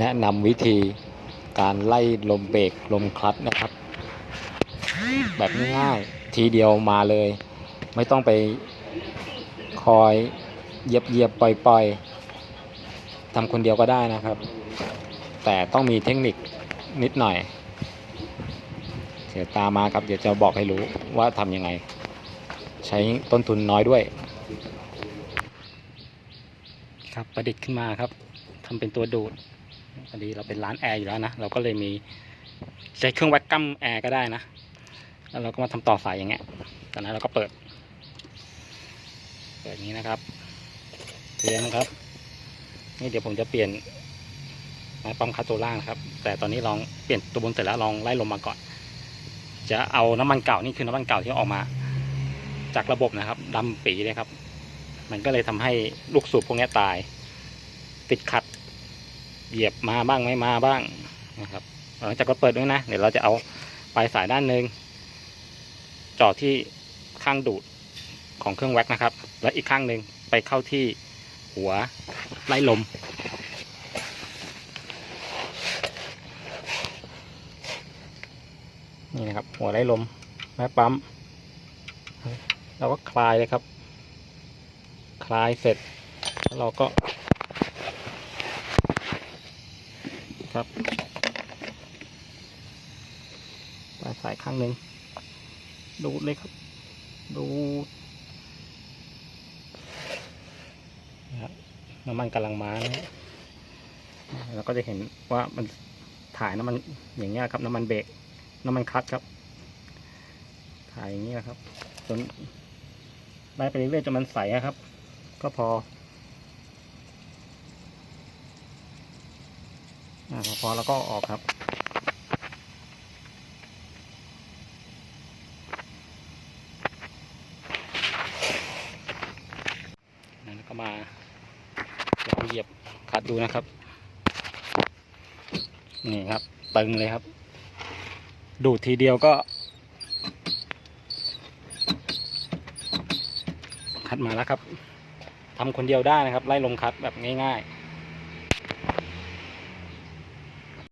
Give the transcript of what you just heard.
แนะนำวิธีการไล่ลมเบรกลมคลัตช์นะครับ แบบง่ายๆทีเดียวมาเลย ไม่ต้องไปคอยเยียบเยียบปล่อยปล่อยทำคนเดียวก็ได้นะครับ แต่ต้องมีเทคนิคนิดหน่อย เดี๋ยวตามมาครับ เดี๋ยวจะบอกให้รู้ว่าทำยังไง ใช้ต้นทุนน้อยด้วย ครับประดิษฐ์ขึ้นมาครับทำเป็นตัวดูด พอดีเราเป็นร้านแอร์อยู่แล้วนะ เราก็เลยมีใช้เครื่องแวคกัมแอร์ก็ได้นะ แล้วเราก็มาทำต่อสายอย่างเงี้ยจากนั้นเราก็เปิด เปิดนี้นะครับเลี้ยงนะครับ นี่เดี๋ยวผมจะเปลี่ยนไม้ปั๊มคาตัวล่างนะครับ แต่ตอนนี้ลองเปลี่ยนตัวบนเสร็จแล้วลองไล่ลมมาก่อน จะเอาน้ำมันเก่านี่คือน้ำมันเก่าที่ออกมา จากระบบนะครับดำปีเลยครับ มันก็เลยทำให้ลูกสูบพวกนี้ตาย ติดขัด เหยียบมาบ้างไม่มาบ้างนะครับหลังจากเราเปิดด้วยนะ เดี๋ยวเราจะเอาปลายสายด้านหนึ่งจ่อที่ข้างดูดของเครื่องแว็กนะครับ และอีกข้างหนึ่งไปเข้าที่หัวไล่ลม นี่นะครับ หัวไล่ลมแม่ปั๊มเราก็คลายเลยครับ คลายเสร็จแล้วเราก็ ครับปลายสายข้างหนึ่งดูดเลยครับ ดูนะครับน้ำมันกำลังมานะเราก็จะเห็นว่ามันถ่ายน้ำมันอย่างเงี้ยครับน้ำมันเบรกน้ำมันคลัตช์ครับ ถ่ายอย่างนี้นะครับจนไล่ไปเรื่อยๆจนมันใสครับ ก็พอ อ่าพอแล้วก็ออกครับ แล้วก็มาลองเหยียบคัดดูนะครับ นี่ครับ ตึงเลยครับ ดูดทีเดียวก็ คัดมาแล้วครับทำคนเดียวได้นะครับ ไล่ลมคัดแบบง่าย ๆ